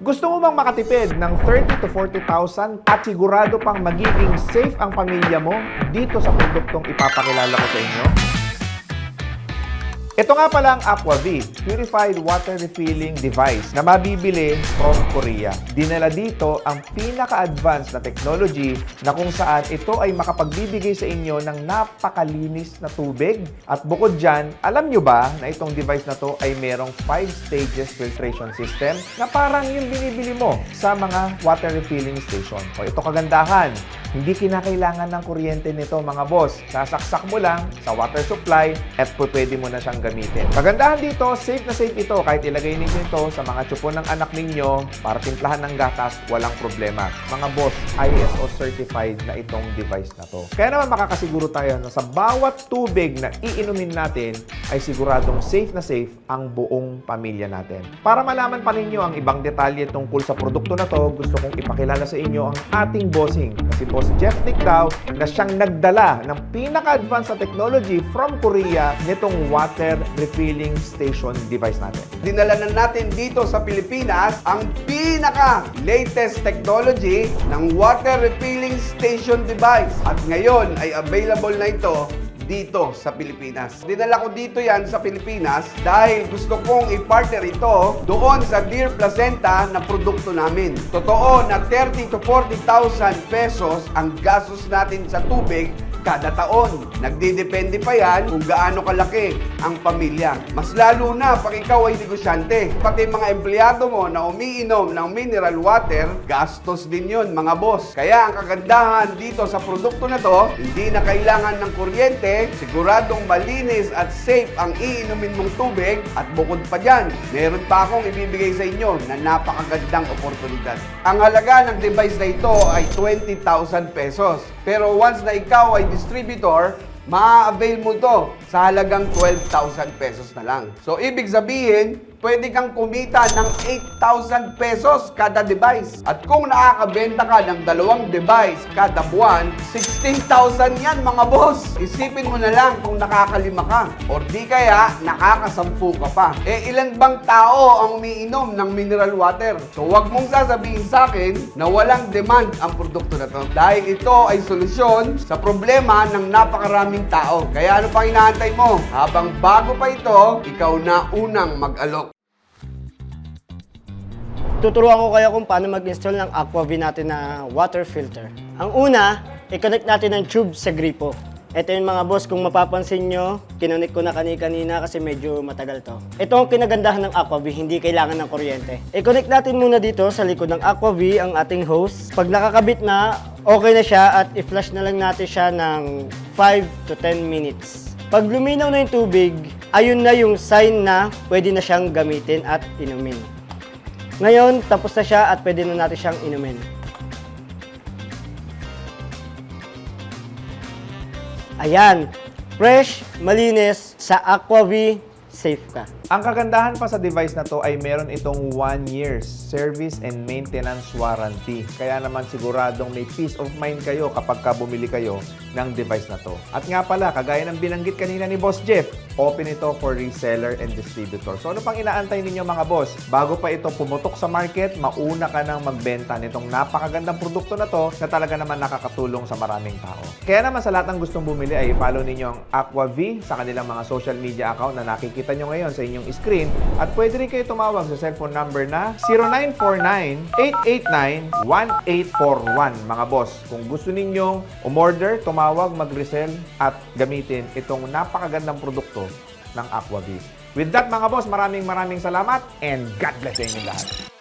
Gusto mo bang makatipid ng 30 to 40,000 at sigurado pang magiging safe ang pamilya mo dito sa produktong ipapakilala ko sa inyo? Ito nga pala ang AquaV, Purified Water Refilling Device na mabibili from Korea. Dinala dito ang pinaka-advanced na technology na kung saan ito ay makapagbibigay sa inyo ng napakalinis na tubig. At bukod dyan, alam nyo ba na itong device na to ay merong 5 stages filtration system na parang yung binibili mo sa mga water refilling station. O ito kagandahan, hindi kinakailangan ng kuryente nito mga boss. Sasaksak mo lang sa water supply at pwede mo na siyang gamitin. Kagandahan dito, safe na safe ito. Kahit ilagay ninyo ito sa mga tsupo ng anak ninyo para timplahan ng gatas, walang problema. Mga boss, ISO certified na itong device na to. Kaya naman makakasiguro tayo na sa bawat tubig na iinumin natin ay siguradong safe na safe ang buong pamilya natin. Para malaman pa ninyo ang ibang detalye tungkol sa produkto na to, gusto kong ipakilala sa inyo ang ating bossing si Boss Jeff Nictao na siyang nagdala ng pinaka-advanced na technology from Korea nitong water refilling station device natin. Dinala na natin dito sa Pilipinas ang pinaka-latest technology ng water refilling station device. At ngayon ay available na ito dito sa Pilipinas. Dinala ko dito yan sa Pilipinas dahil gusto kong i-partner ito doon sa Dear Placenta na produkto namin. Totoo na 30 to 40,000 pesos ang gastos natin sa tubig kada taon. Nagdidepende pa yan kung gaano kalaki ang pamilya. Mas lalo na pag ikaw ay negosyante. Pati mga empleyado mo na umiinom ng mineral water, gastos din yun mga boss. Kaya ang kagandahan dito sa produkto na to, hindi na kailangan ng kuryente, siguradong malinis at safe ang iinumin mong tubig at bukod pa dyan, meron pa akong ibibigay sa inyo na napakagandang oportunidad. Ang halaga ng device na ito ay 20,000 pesos. Pero once na ikaw ay distributor, ma-avail mo to sa halagang 12,000 pesos na lang. So, ibig sabihin, pwede kang kumita ng 8,000 pesos kada device. At kung nakakabenta ka ng dalawang device kada buwan, 16,000 yan mga boss. Isipin mo na lang kung nakakalima ka. Or di kaya, nakakasampu ka pa. Eh, ilan bang tao ang umiinom ng mineral water? So, wag mong sasabihin sa akin na walang demand ang produkto na to. Dahil ito ay solusyon sa problema ng napakaraming tao. Kaya ano pang inaantay mo? Habang bago pa ito, ikaw na unang mag-alok. Tuturuan ko kayo kung paano mag-install ng Aquavi natin na water filter. Ang una, i-connect natin ang tube sa gripo. Ito yung mga boss, kung mapapansin nyo, kinonek ko na kani-kanina kasi medyo matagal to. Ito ang kinagandahan ng Aquavi, hindi kailangan ng kuryente. I-connect natin muna dito sa likod ng Aquavi ang ating hose. Pag nakakabit na, okay na siya at i-flush na lang natin siya ng 5 to 10 minutes. Pag luminaw na yung tubig, ayun na yung sign na pwede na siyang gamitin at inumin. Ngayon, tapos na siya at pwede na natin siyang inumin. Ayan, fresh, malinis, sa Aquavi, safe ka. Ang kagandahan pa sa device na to ay meron itong 1 years service and maintenance warranty. Kaya naman siguradong may peace of mind kayo kapag ka bumili kayo ng device na to. At nga pala, kagaya ng binanggit kanina ni Boss Jeff, open ito for reseller and distributor. So ano pang inaantay ninyo mga boss? Bago pa ito pumutok sa market, mauna ka nang magbenta nitong napakagandang produkto na to na talaga naman nakakatulong sa maraming tao. Kaya naman sa lahat ng gustong bumili ay follow ninyo ang AquaV sa kanilang mga social media account na nakikita nyo ngayon sa inyong screen at pwede rin kayo tumawag sa cellphone number na 0949-889-1841 mga boss. Kung gusto ninyong umorder, tumawag, mag-resell at gamitin itong napakagandang produkto ng AquaV. With that mga boss, maraming maraming salamat and God bless sa inyong lahat.